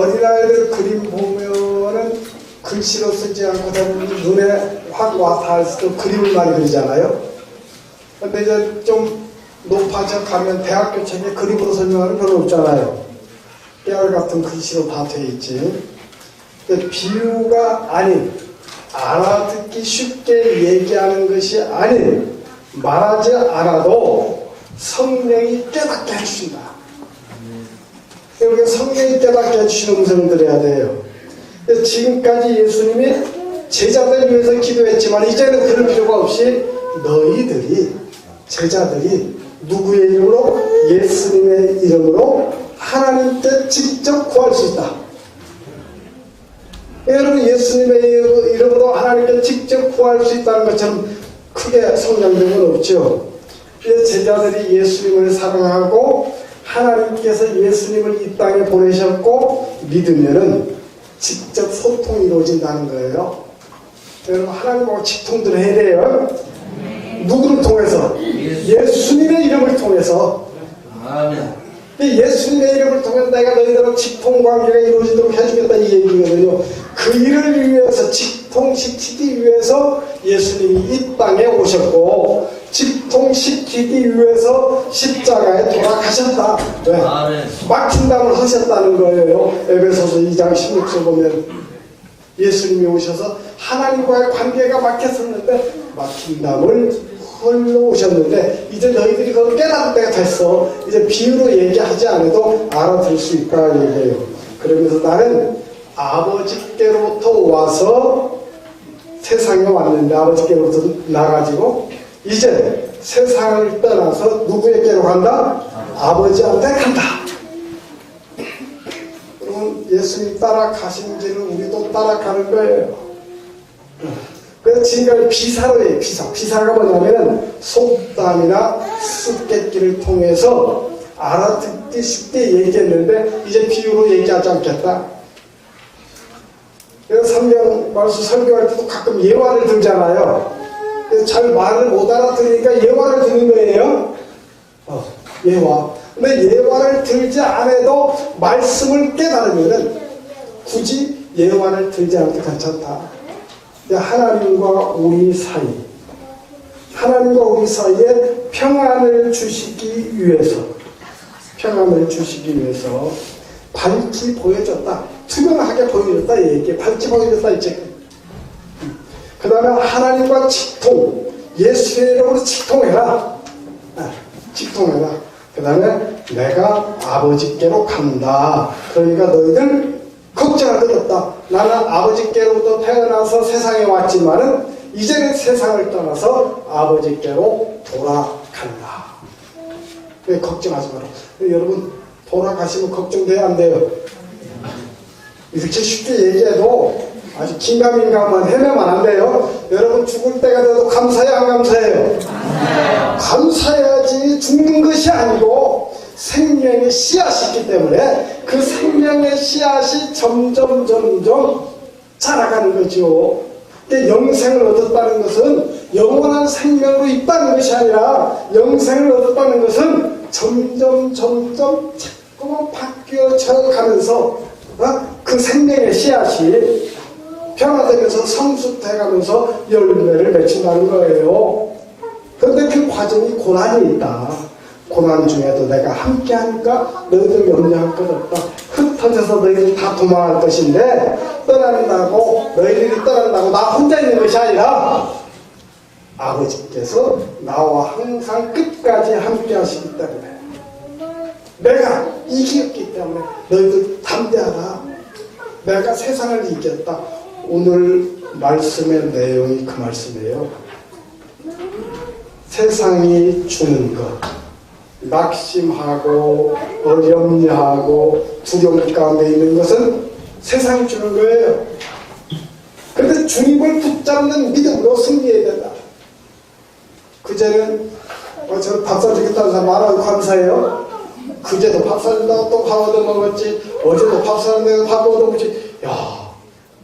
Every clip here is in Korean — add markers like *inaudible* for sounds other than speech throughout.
어린아이들 그림 보면은 글씨로 쓰지 않고 다 눈에 확 와닿아서 그림을 많이 그리잖아요. 근데 이제 좀 높아져 가면 대학교 책에 그림으로 설명하는 건 없잖아요. 깨알 같은 글씨로 다 돼 있지. 근데 비유가 아닌 알아듣기 쉽게 얘기하는 것이 아닌 말하지 않아도 성령이 깨닫게 해주신다. 우리가 성령이 깨닫게 해주시는 음성을 들어야 돼요. 지금까지 예수님이 제자들 위해서 기도했지만 이제는 그럴 필요가 없이 너희들이 제자들이 누구의 이름으로 예수님의 이름으로 하나님께 직접 구할 수 있다. 여러분 예수님의 이름으로 하나님께 직접 구할 수 있다는 것처럼 크게 성장된 건 없죠. 제자들이 예수님을 사랑하고 하나님께서 예수님을 이 땅에 보내셨고 믿으면은 직접 소통이 이루어진다는 거예요. 여러분 하나님하고 직통들 해야 돼요. 누구를 통해서? 예수님의 이름을 통해서. 아멘. 예수님의 이름을 통해서 내가 너희들하고 직통관계가 이루어지도록 해주겠다 이 얘기거든요. 그 일을 위해서 직통시키기 위해서 예수님이 이 땅에 오셨고 직통시키기 위해서 십자가에 돌아가셨다. 왜? 아멘. 막힌담을 하셨다는 거예요. 에베소서 2장 16절 보면 예수님이 오셔서 하나님과의 관계가 막혔었는데 막힌 담을 헐러 오셨는데 이제 너희들이 그걸 깨닫을 때가 됐어. 이제 비유로 얘기하지 않아도 알아들을 수 있다 얘기해요. 그러면서 나는 아버지께로부터 와서 세상에 왔는데 아버지께로부터 나가지고 이제 세상을 떠나서 누구에게로 간다? 아버지한테 간다. 그러면 예수님 따라가신지는 우리도 따라가는 거예요. 그래서 지금까지 비사로 해요, 비사. 비사가 뭐냐면은 속담이나 수수께끼를 통해서 알아듣기 쉽게 얘기했는데 이제 비유로 얘기하지 않겠다. 그래서 삼명 말씀 설교할 때도 가끔 예화를 들잖아요. 잘 말을 못 알아들으니까 예화를 드는 거예요. 어, 예화. 근데 예화를 들지 않아도 말씀을 깨달으면은 굳이 예화를 들지 않아도 괜찮다. 하나님과 우리 사이, 하나님과 우리 사이에 평안을 주시기 위해서, 평안을 주시기 위해서 밝히 보여줬다. 투명하게 보여줬다. 얘기 밝히 보여줬다. 이제. 그 다음에 하나님과 직통, 예수의 이름으로 직통해라. 아, 직통해라. 그 다음에 내가 아버지께로 간다. 그러니까 너희들 걱정할 것 없다. 나는 아버지께로부터 태어나서 세상에 왔지만은 이제는 세상을 떠나서 아버지께로 돌아간다. 왜 걱정하지 마라. 여러분 돌아가시면 걱정돼야 안 돼요. 이렇게 쉽게 얘기해도 아주 긴가민가만 해내면 안 돼요. 여러분 죽을 때가 돼도 감사해요, 안 감사해요? 감사해야지 죽는 것이 아니고 생명의 씨앗이 있기 때문에 그 생명의 씨앗이 점점 점점 자라가는 거죠. 근데 영생을 얻었다는 것은 영원한 생명으로 있다는 것이 아니라 영생을 얻었다는 것은 점점 점점 자꾸만 바뀌어져 가면서 어? 그 생명의 씨앗이 변화되면서 성숙돼가면서 열매를 맺힌다는 거예요. 그런데 그 과정이 고난이 있다. 고난 중에도 내가 함께 하니까 너희들 염려할 것 없다. 흩어져서 너희들 다 도망할 것인데 떠난다고 너희들이 떠난다고 나 혼자 있는 것이 아니라 아버지께서 나와 항상 끝까지 함께 하시기 때문에 내가 이겼기 때문에 너희들 담대하다. 내가 세상을 이겼다. 오늘 말씀의 내용이 그 말씀이에요. 세상이 주는 것. 낙심하고 어렴리하고 두려움 가운데 있는 것은 세상이 주는 거예요. 그런데 주님을 붙잡는 믿음으로 승리해야 된다. 그제는 어, 저 밥사 주겠다는 사람 많아요. 감사해요. 그제도 밥 사준다고 또 밥 얻어먹었지. 어제도 밥 사준다고 밥 얻어먹지. 야,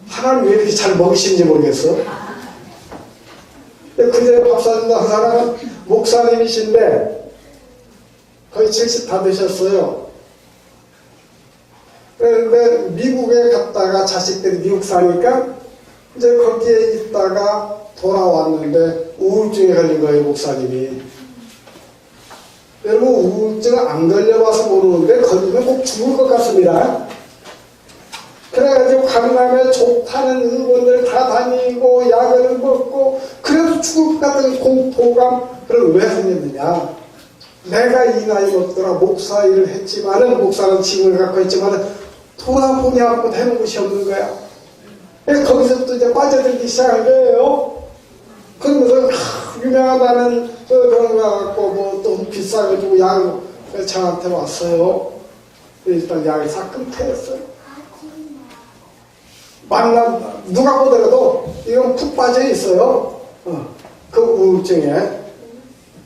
하나님 왜 이렇게 잘 먹이시는지 모르겠어. 그제 밥 사준다는 사람은 목사님이신데 거의 70 다 되셨어요. 그런데 미국에 갔다가 자식들이 미국 사니까 이제 거기에 있다가 돌아왔는데 우울증에 걸린 거예요, 목사님이. 여러분, 우울증 안 걸려봐서 모르는데 걸리면 꼭 죽을 것 같습니다. 그래가지고 강남에 좋다는 의원들 다 다니고 약을 먹고 그래도 죽을 것 같은 공포감 그걸 왜 하냐느냐. 내가 이 나이 먹더라 목사 일을 했지만은 목사는 징을 갖고 있지만은 돌아보니 한번 해본 것이 없는 거야. 거기서부터 이제 빠져들기 시작한 거예요. 그러면서 하, 유명하다는 그 그런 거 갖고 뭐 또 비싸가지고 약을 저한테 왔어요. 일단 약을 싹 끊겠어요 만나 누가 보더라도 이건 푹 빠져 있어요. 어, 그 우울증에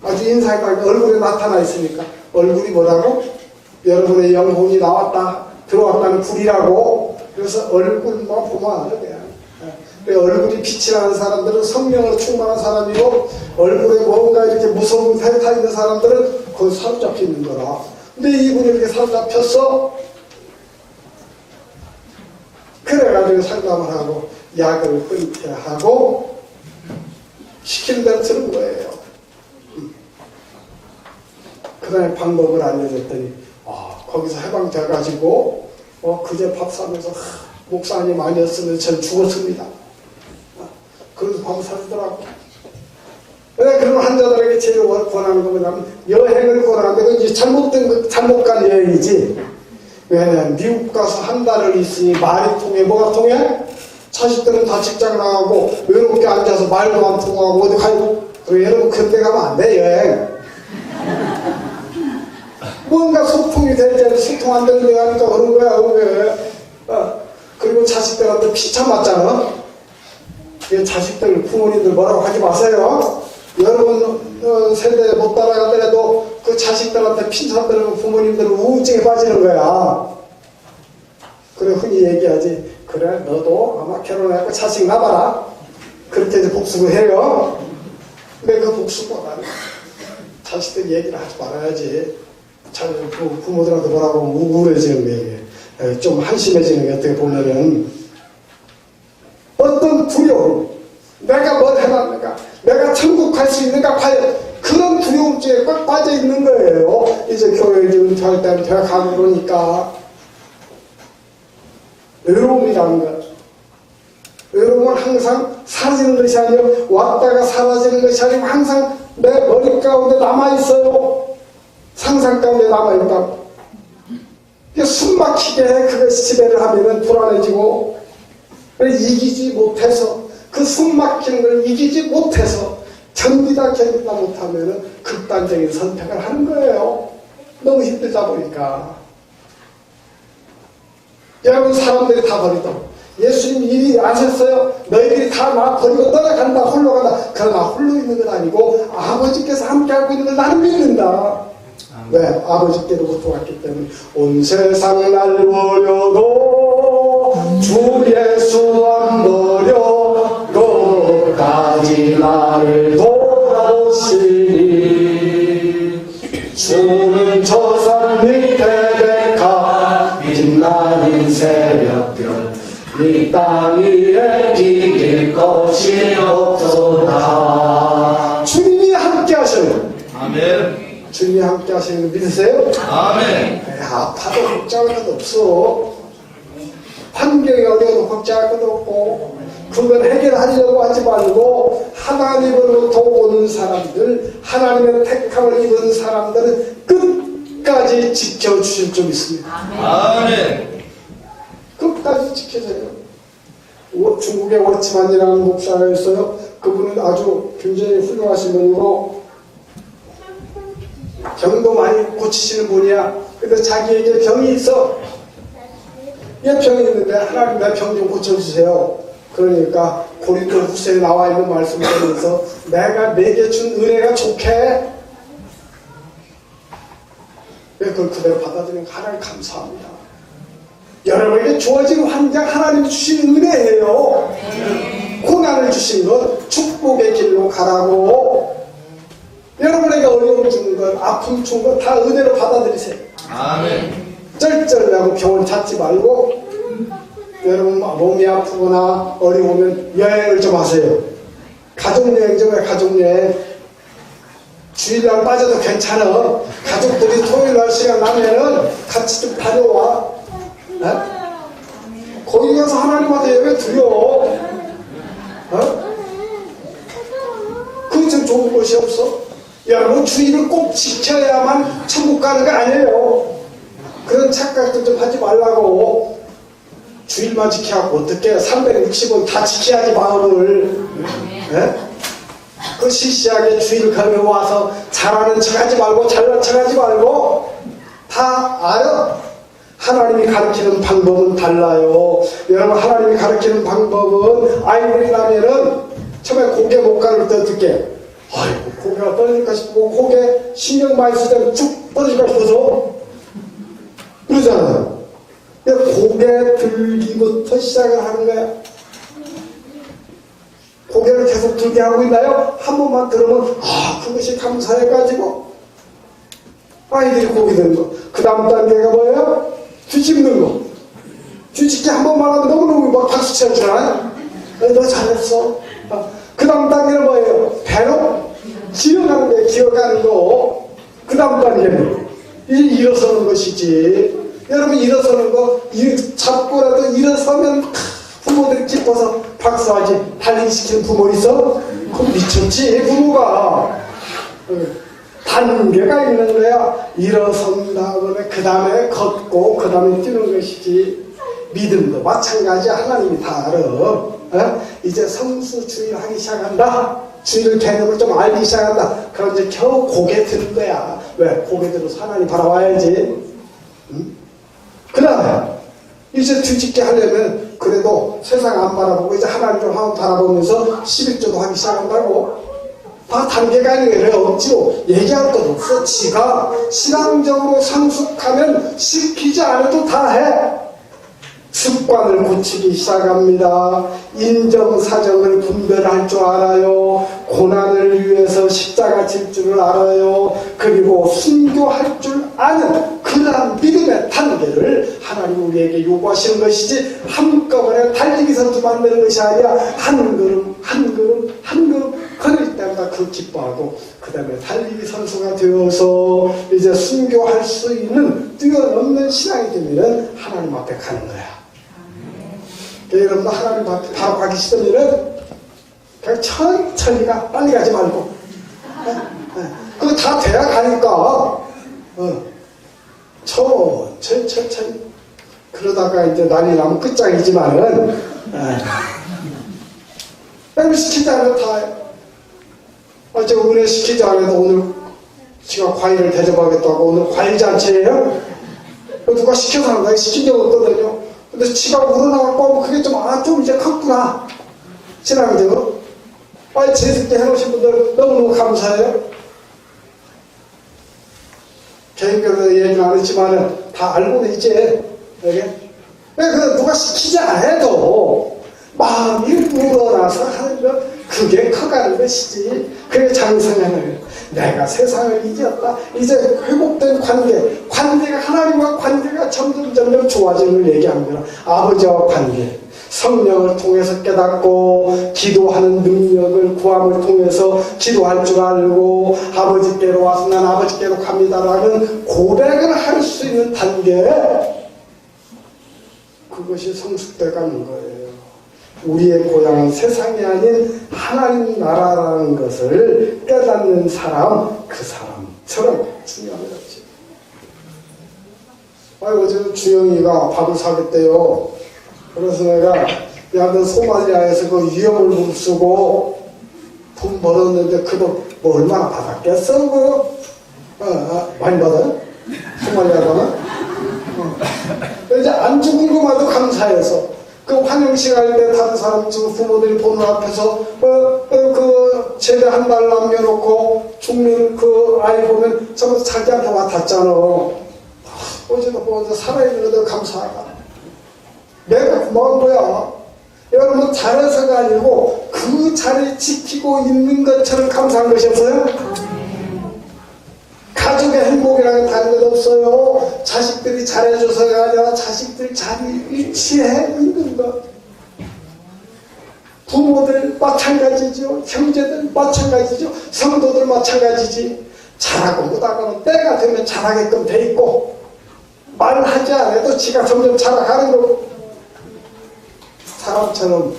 아주 인상이 딱 얼굴에 나타나 있으니까 얼굴이 뭐라고? 여러분의 영혼이 나왔다 들어왔다는 불이라고 그래서 얼굴만 보면 그냥. 예. 그 얼굴이 빛이 나는 사람들은 성령으로 충만한 사람이고 얼굴에 뭔가 이렇게 무서운 세타 있는 사람들은 거기 사로잡혀 있는 거라. 근데 이분이 이렇게 사로잡혔어 그래가지고 상담을 하고 약을 끊게 하고 시키는 대로 들은 거예요. 그 다음에 방법을 알려줬더니 아, 거기서 해방돼 가지고 어, 그제 밥 사면서 하, 목사님 아니었으면 전 죽었습니다. 아, 그래서 밥 사주더라고. 그래, 그럼 환자들에게 제일 원- 권하는 거 뭐냐면 여행을 권하는데 그건 잘못된 거- 잘못 간 여행이지. 왜냐면 미국 가서 한 달을 있으니 말이 통해 뭐가 통해? 자식들은 다 직장 나가고 외롭게 앉아서 말도 안 통하고 어디 가고 그래 여러분 그때 가면 안 돼 여행 뭔가 소통이 되지 소통 안 되는 데 가 니까 그런 거야 그게 어. 그리고 자식들한테 피차 맞잖아 이 자식들 부모님들 뭐라고 하지 마세요 여러분 어, 세대 못 따라가더라도 그 자식들한테 들으면 부모님들은 우울증에 빠지는 거야. 그래 흔히 얘기하지. 그래 너도 아마 결혼해갖고 자식 낳아라. 그렇게 이제 복수를 해요. 근데 그 복수보다는 자식들 얘기를 하지 말아야지. 자, 부- 부모들한테 뭐라고 우울해지는 게 에, 좀 한심해지는 게 어떻게 보면은 어떤 두려움 내가 뭘 해놨는가 내가 천국 갈 수 있는가 과연 두려움증에 꽉 빠져 있는 거예요 이제 교회 은퇴할 때는 대학 가고 그러니까 외로움이라는 것. 외로움은 항상 사라지는 것이 아니라 왔다가 사라지는 것이 아니고 항상 내 머리 가운데 남아있어요. 상상 가운데 남아있다고. 숨 막히게 해. 그것이 지배를 하면은 불안해지고 이기지 못해서 그 숨 막히는 걸 이기지 못해서 견디다 견디다 못하면은 극단적인 선택을 하는 거예요. 너무 힘들다 보니까. 여러분 사람들이 다 버리고 예수님 이미 아셨어요. 너희들이 다 나 버리고 떠나간다 홀로 간다. 그러나 홀로 있는 건 아니고 아버지께서 함께하고 있는 걸 나는 믿는다. 왜? 아버지께로부터 왔기 때문에 온 세상 날 버려도 주 예수 안버 주는 저산 밑에 백합 빛나는 새벽별 이땅 위에 비길 것이 없도다 주님이 함께 하셔요 아멘. 주님이 함께 하시는 거 믿으세요? 아멘. 에이, 아파도 걱정할 것도 없어 환경이 어려워도 걱정할 것도 없고 그걸 해결하려고 하지 말고 하나님으로부터 오는 사람들 하나님의 택함을 입은 사람들은 끝까지 지켜주실 줄 믿습니다 아멘. 끝까지 지켜줘요. 워- 중국의 워치만이라는 목사가 있어요. 그분은 아주 굉장히 훌륭하신 분이고 병도 많이 고치시는 분이야. 근데 자기에게 병이 있어. 얘 병이 있는데 하나님 내 병 좀 고쳐주세요. 그러니까 고린도 후세에 나와 있는 말씀을 들으면서 내가 내게 준 은혜가 좋게 왜 그걸 그대로 받아들이는 하나님 감사합니다. 여러분에게 주어진 환경 하나님이 주신 은혜예요. 고난을 주신 것 축복의 길로 가라고 여러분에게 어려움 주는 것 아픔 주는 것다 은혜로 받아들이세요. 아멘. 쩔쩔하고 병원 찾지 말고 여러분 몸이 아프거나 어려우면 여행을 좀 하세요. 가족여행 좀 해, 가족여행. 주일날 빠져도 괜찮아. 가족들이 토요일날 시간 나면은 같이 좀 다녀와. 어? 거기 가서 하나님한테 예배 드려. 어? 그게 좀 좋은 것이 없어. 여러분 주의를 꼭 지켜야만 천국 가는 거 아니에요. 그런 착각도 좀 하지 말라고. 주일만 지켜갖고 어떻게 360원 다 지켜야지 마음을. 예? 그 시시하게 주일 가면 와서 잘하는 척 하지 말고 잘난 척 하지 말고 다 알아. 하나님이 가르치는 방법은 달라요. 여러분 하나님이 가르치는 방법은 아이들이라면은 처음에 고개 못 가를 때 어떻게 아이고 고개가 떨어질까 싶고 고개 신경 많이 쓰자면 쭉 떨어질까 싶어서 그러잖아요. 고개 들기부터 시작을 하는 거야. 고개를 계속 들게 하고 있나요? 한 번만 들으면 아 그것이 감사해가지고 아이들이 고개 드는 거. 그 다음 단계가 뭐예요? 뒤집는 거. 뒤집기 한 번만 하면 너무너무 막 박수 쳐주잖아요. 너 잘했어. 그 다음 단계는 뭐예요? 배로 기어가는 거예요. 기어가는 거. 그 다음 단계는 이제 일어서는 것이지. 여러분 일어서는 거 이- 잡고라도 일어서면 부모들이 기뻐서 박수하지. 달리기시키는 부모 있어? 그럼 미쳤지 부모가. 어, 단계가 있는 거야. 일어선 다음에 그 다음에 걷고 그 다음에 뛰는 것이지. 믿음도 마찬가지야. 하나님이 다 알아. 어? 이제 성수 주의를 하기 시작한다. 주의를 개념을 좀 알기 시작한다. 그럼 이제 겨우 고개 드는 거야. 왜? 고개 들어서 하나님 바라봐야지. 그 다음에 이제 뒤집게 하려면 그래도 세상 안 바라보고 이제 하나님 좀 한번 바라보면서 11조도 하기 시작한다고. 다 단계가 있는 게 없지요. 얘기할 것 없어. 지가 신앙적으로 성숙하면 시키지 않아도 다 해. 습관을 고치기 시작합니다. 인정사정을 분별할 줄 알아요. 고난을 위해서 십자가 질 줄을 알아요. 그리고 순교할 줄 아는 그러한 믿음의 단계를 하나님 우리에게 요구하시는 것이지 한꺼번에 달리기 선수 만드는 것이 아니라 한 걸음 한 걸음 한 걸음 걸을 때마다 그 기뻐하고 그 다음에 달리기 선수가 되어서 이제 순교할 수 있는 뛰어넘는 신앙이 되면 하나님 앞에 가는 거야. 여러분 하나님 앞에 바로 가기 싫으면은 그냥 천천히 가 빨리 가지 말고 예, 예. 그거 다 돼야 가니까 어. 천천히 천천히 그러다가 이제 난리 나면 끝장이지만은 예. 시키지 않아도 다 해. 어제 은혜 시키지 않아도 오늘 지가 과일을 대접하겠다고 오늘 과일 잔치예요? 누가 시켜서 한다 시킨 적 없거든요 근데 지가 우러나갖고 하면 그게 좀, 아, 좀 이제 컸구나. 신앙적으로. 아, 제습기 해놓으신 분들 너무너무 감사해요. 개인별로 얘기는 안 했지만 다 알고는 있지. 여기. 그 누가 시키지 않아도 마음이 우러나서 하는 것, 그게 커가는 것이지. 그게 장성하는. 내가 세상을 이겼다. 이제 회복된 관계, 관계가 하나님과 관계가 점점 점점 좋아지는 걸 얘기합니다. 아버지와 관계. 성령을 통해서 깨닫고 기도하는 능력을 구함을 통해서 기도할 줄 알고 아버지께로 와서 난 아버지께로 갑니다라는 고백을 할 수 있는 단계 그것이 성숙돼 가는 거예요. 우리의 고향은 세상이 아닌 하나님 나라라는 것을 깨닫는 사람, 그 사람처럼 중요합니다. 아, 어제 주영이가 밥을 사겠대요. 그래서 내가, 야, 너 소말리아에서 그 위험을 무릅쓰고 돈 벌었는데 그거 뭐 얼마나 받았겠어, 그거? 어, 어, 많이 받아요? 소말리아가는? 어. 이제 안주 궁금하도 감사해서 그 환영식 할 때 다른 사람 저 부모들이 보는 앞에서 어, 어, 그 제대 한달 남겨놓고 죽는 그 아이 보면 전부 자기한테 와닿잖아. 어제도 보면서 살아있는 것도 감사하다. 내가 고마운 거야. 여러분 잘해서가 아니고 그 자리 지키고 있는 것처럼 감사한 것이 없어요? 가족의 부모님이랑 다른 것 없어요. 자식들이 잘해줘서가 아니라 자식들 잘 일치해 있는 것. 부모들 마찬가지죠. 형제들 마찬가지죠. 성도들 마찬가지지. 잘하고 못하고는 때가 되면 잘하게끔 돼 있고 말을 하지 않아도 지가 점점 자라가는 거고 사람처럼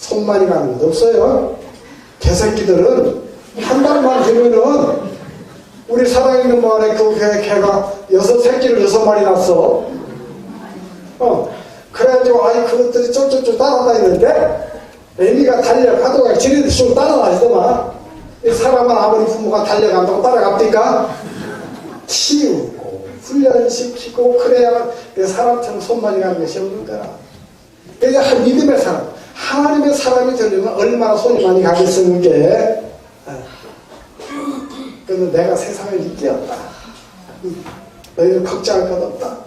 손만이 가는 것 없어요. 개새끼들은 한 달만 되면은 우리 살아있는 마을에 그 개, 개가 여섯 새끼를 여섯 마리 낳았어. 어. 그래가지고 아이 그것들이 쫄쫄쫄 따라다니는데 애미가 달려가다가 지네들 좀 따라다니더만 이 사람은 아무리 부모가 달려간다고 따라갑니까? 키우고 훈련시키고 그래야만 내 사람처럼 손만이 가는 것이 없는 거라. 이게 한 믿음의 사람, 하나님의 사람이 되려면 얼마나 손이 많이 가겠었는 게. 그래서 내가 세상을 이겼다. 너희는 걱정할 것 없다.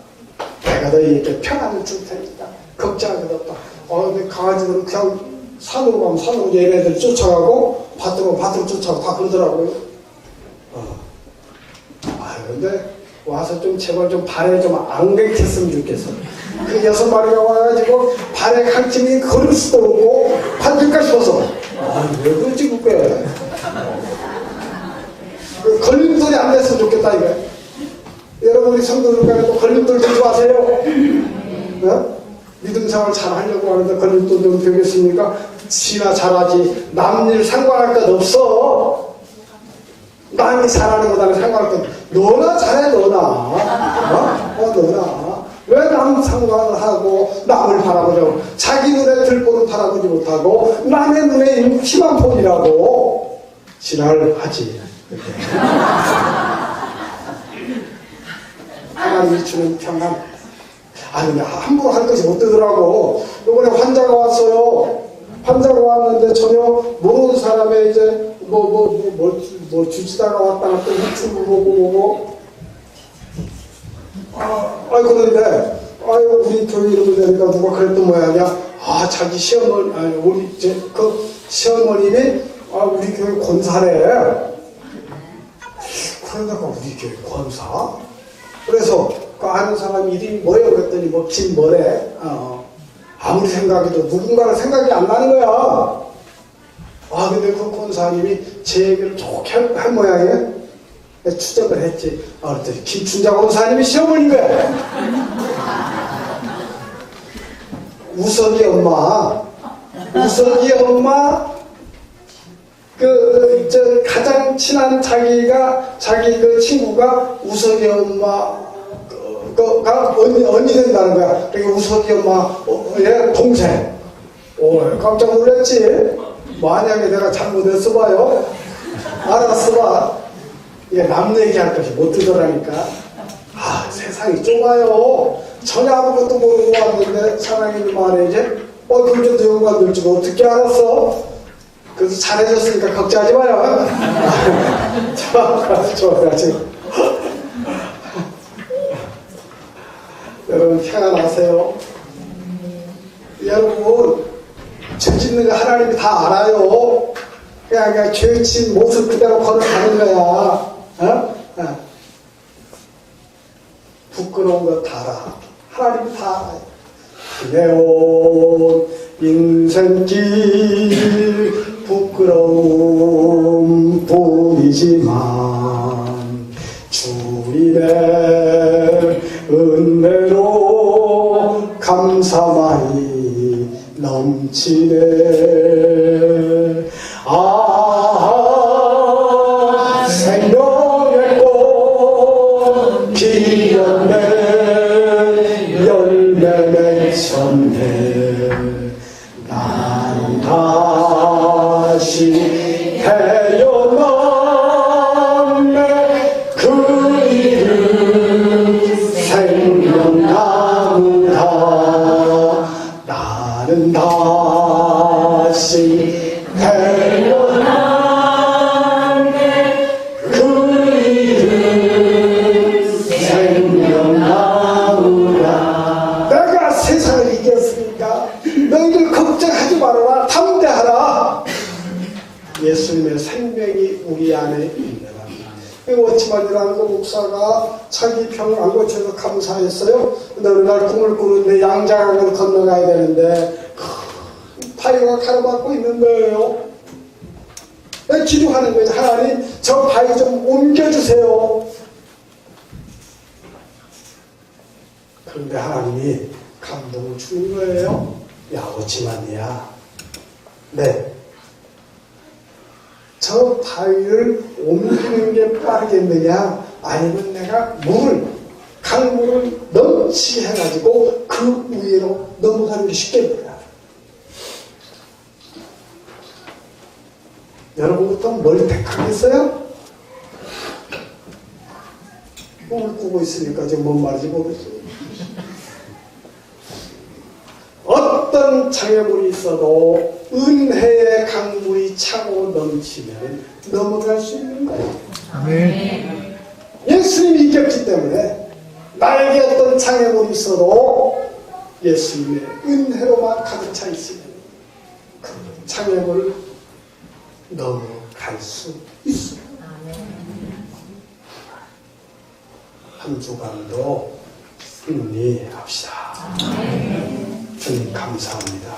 내가 너희에게 평안을 줄 테니까 걱정할 것 없다. 어, 근데 강아지들은 그냥 산으로 가면 산으로 얘네들 쫓아가고 밭으로 밭으로 쫓아가고 다 그러더라고요. 어. 아 근데 와서 좀 제발 좀 발에 좀안 긁혔으면 좋겠어. 그 여섯 마리가 와가지고 발에 강팀이 걸을 수도 없고 반들까 싶어서 아왜 그러지 그게 그 걸림돌이 안 됐으면 좋겠다 이거. 여러분 우리 성도들 또 걸림돌 좀 좋아하세요? 어? 믿음 생활 잘 하려고 하는데 걸림돌 좀 되겠습니까? 지나 잘하지 남일 상관할 것 없어. 남이 잘하는 거다는 상관할 것. 너나 잘해 너나 어? 어 너나 왜 남 상관을 하고 남을 바라보냐고 자기 눈에 들보는 바라보지 못하고 남의 눈에 희망 보이라고 지랄을 하지. 하나님이 주는 평안. 아, 근데 함부로 할 것이 못 되더라고. 이번에 환자가 왔어요. 환자가 왔는데 전혀 모르는 사람의 이제 뭐, 뭐, 뭐, 뭐, 뭐 주지다가 왔다 갔다 유튜브 보고 보고. 아, 아이, 그런데, 아유, 우리 교회 이름을 대니까 누가 그랬던 모양이야. 아, 자기 시어머니, 아니, 우리, 이제 그 시어머님이, 아, 우리 교회 권사래. 그러다가 우리 교회 권사? 그래서 그 아는 사람 이름이 뭐예요? 그랬더니 뭐 김뭐래. 어. 아무리 생각해도 누군가는 생각이 안 나는 거야. 아 근데 그 권사님이 제 얘기를 좋게 한, 한 모양이에요. 추적을 했지. 아 그랬더니 김춘자 권사님이 시어머니인 거야. 우석이 엄마. 우석이 엄마 그, 저, 가장 친한 자기가, 자기 그 친구가 우석이 엄마, 그, 그,가 언니, 언니 된다는 거야. 그러니까 우석이 엄마, 어, 얘 동생. 오, 깜짝 놀랐지? 만약에 내가 잘못했어 봐요. 알았어 봐. 이게 남 얘기할 것이 못 듣더라니까. 아, 세상이 좁아요. 전혀 아무것도 모르고 왔는데, 사랑이 말에 이제, 어, 그렇게 연관 될줄 어떻게 알았어? 그래서 잘해줬으니까 걱정하지 마요. *laughs* 좋아, 좋아, 지금. 여러분 평안하세요. 여러분 죄 짓는 거 하나님이 다 알아요. 그냥 그냥 죄진 모습 그대로 걸어가는 거야. 어? 어. 부끄러운 거 다 알아. 하나님이 다 알아요. 그래온 인생길 부끄러움 보이지만 주님의 은혜로 감사만이 넘치네 그 목사가 자기 병안 고쳐서 감사했어요. 근데 어느 날 꿈을 꾸는데 양장을 건너가야 되는데 크, 바위가 가로막고 있는 거예요. 네, 기도하는 거죠. 하나님 저 바위 좀 옮겨주세요. 그런데 하나님이 감동을 주는 거예요. 야, 어찌만이야. 네. 저 바위를 옮기는 게 빠르겠느냐? 아니면 내가 물을, 강물을 넘치게 해가지고 그 위로 넘어가는 게 쉽겠느냐? 여러분부터 뭘 택하겠어요? 꿈을 꾸고 있으니까 지금 뭔 말인지 모르겠어요. 어떤 장애물이 있어도 은혜의 강물이 차고 넘치면 넘어갈 수 있는 거예요. 아멘. 예수님이 이겼기 때문에 나에게 어떤 장애물이 있어도 예수님의 은혜로만 가득 차 있으면 그 장애물을 넘어갈 수 있어요. 한 주간도 승리합시다. 주님 감사합니다.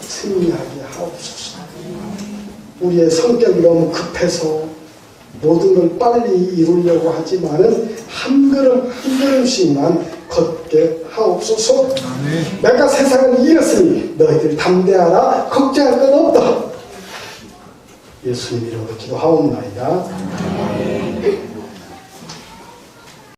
승리하게 하옵소서. 우리의 성격이 너무 급해서 모든 걸 빨리 이루려고 하지만은 한 걸음 한 걸음씩만 걷게 하옵소서. 아멘. 내가 세상을 이겼으니 너희들 담대하라 걱정할 건 없다. 예수님 이름으로 기도하옵나이다.